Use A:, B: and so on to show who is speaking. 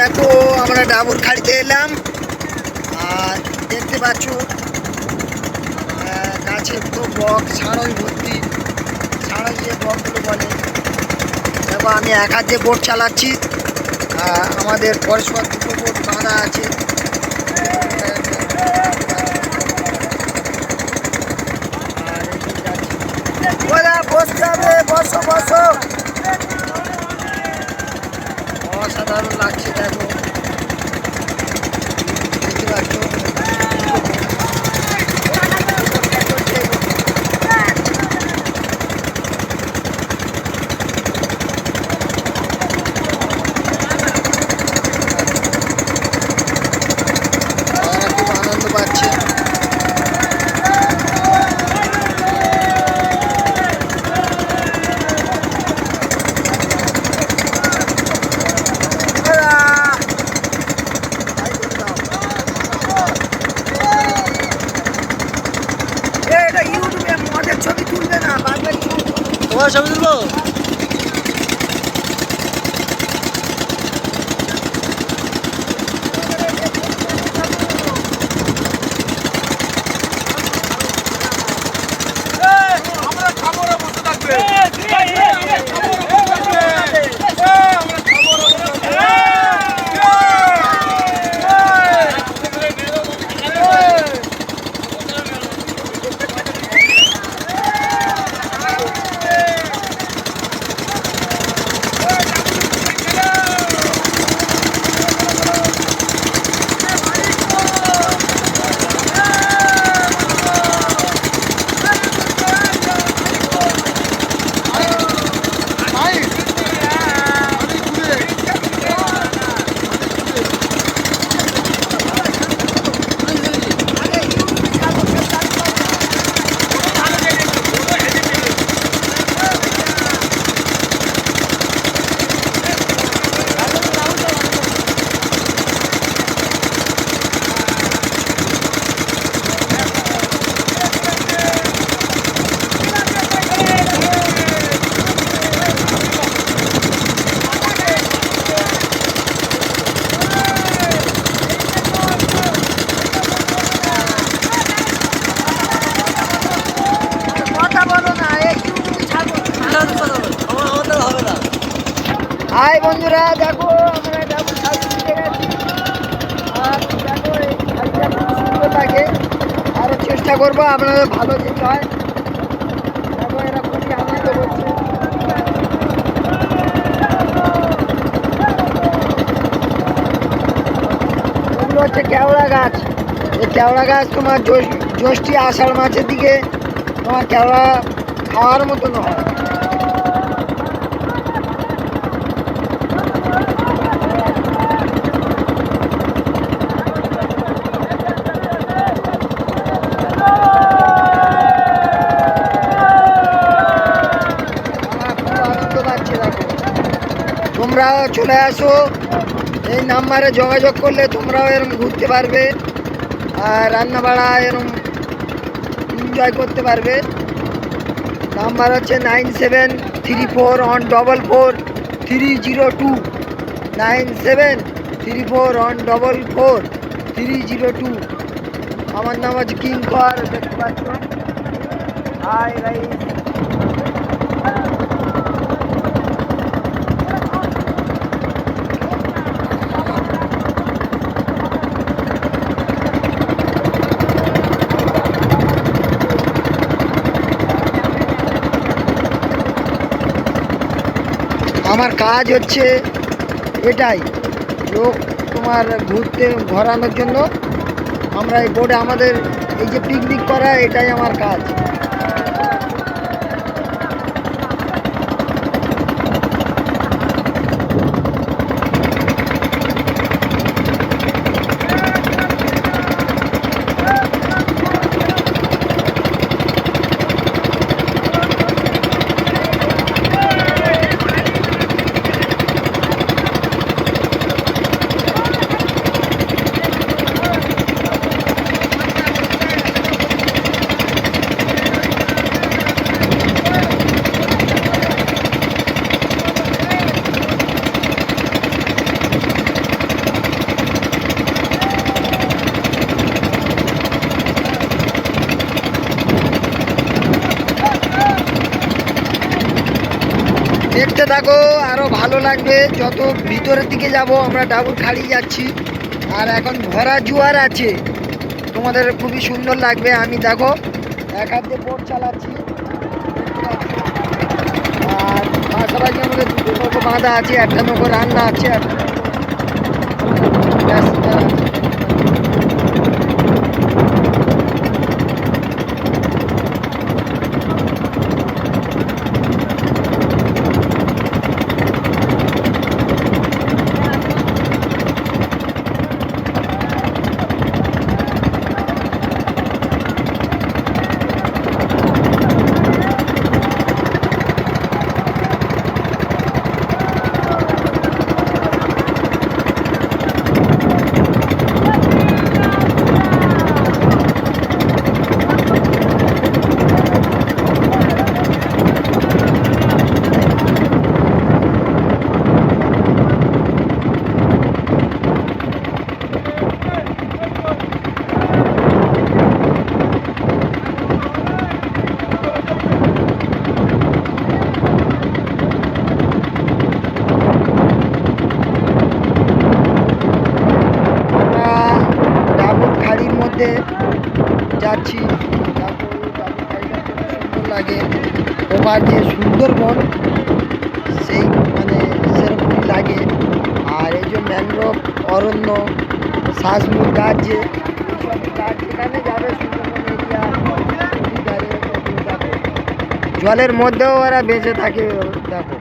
A: দেখো, আমরা ডাবর খাড়িতে এলাম। আর দেখতে পাচ্ছ গাছের তো বক ছাড়ই ভর্তি। ছাড়ই যে বকগুলো বলে। দেখো, আমি এক হাত দিয়ে বোট চালাচ্ছি। আমাদের পরস্পর দুটো বোট বাঁধা আছে। বসতে হবে, বসো বসো অসাধারণ লাগছে দেখো দেখতে পাচ্ছ তারা খুব আনন্দ পাচ্ছে এটা ইউটিউবে মজার ছবি তুলবে না বাকি
B: তোমার ছবি তুলবো
A: কথা বলো না এই ইউটিউবে ছাড়বো
B: আমার আমাদের হবে না
A: হাই বন্ধুরা, দেখো, আমরা দিতে লাগে। আরও চেষ্টা করব, আপনাদের ভালো যেতে হয়। হচ্ছে কেওড়া গাছ। এই কেওড়া গাছ তোমার জ্যৈষ- জ্যৈষ্ঠী আষাঢ় মাসের দিকে তোমার কেওড়া খাওয়ার মতন হয় আমার খুব আনন্দ পাচ্ছে দেখো তোমরা চলে আসো। এই নাম্বারে যোগাযোগ করলে তোমরাও এরকম ঘুরতে পারবে আর রান্না বাড়া এরকম এনজয় করতে পারবে। নাম্বার হচ্ছে nine seven three four one double four three zero two. Nine seven three four one double four three zero two. আমার নাম হচ্ছে কিঙ্কর, দেখতে পাচ্ছ? হাই আমার কাজ হচ্ছে এটাই, লোক তোমার ঘুরতে ঘোরানোর জন্য। আমরা এই বোর্ডে আমাদের এই যে পিকনিক করা, এটাই আমার কাজ। দেখতে থাকো, আরও ভালো লাগবে। যত ভিতরের দিকে যাব, আমরা ডাবুর খাড়ি যাচ্ছি। আর এখন ভরা জোয়ার আছে। তোমাদের খুবই সুন্দর লাগবে, আমি দেখো, এক হাত দিয়ে বোট চালাচ্ছি। আর পাশাপাশি আমাদের দুটো নৌকো বাঁধা আছে? একটা নৌকো রান্না আছে, একটা নৌকো ব্যাস, আহ, আমরা ডাবুর খাড়ির মধ্যে যাচ্ছি সুন্দর লাগে। ওপার যে সুন্দরবন, সেই মানে সেরকমই লাগে। আর এই যে ম্যানগ্রোভ, অরণ্য, শ্বাসমূল গাছ যে জলের মধ্যেও ওরা বেঁচে থাকে দেখো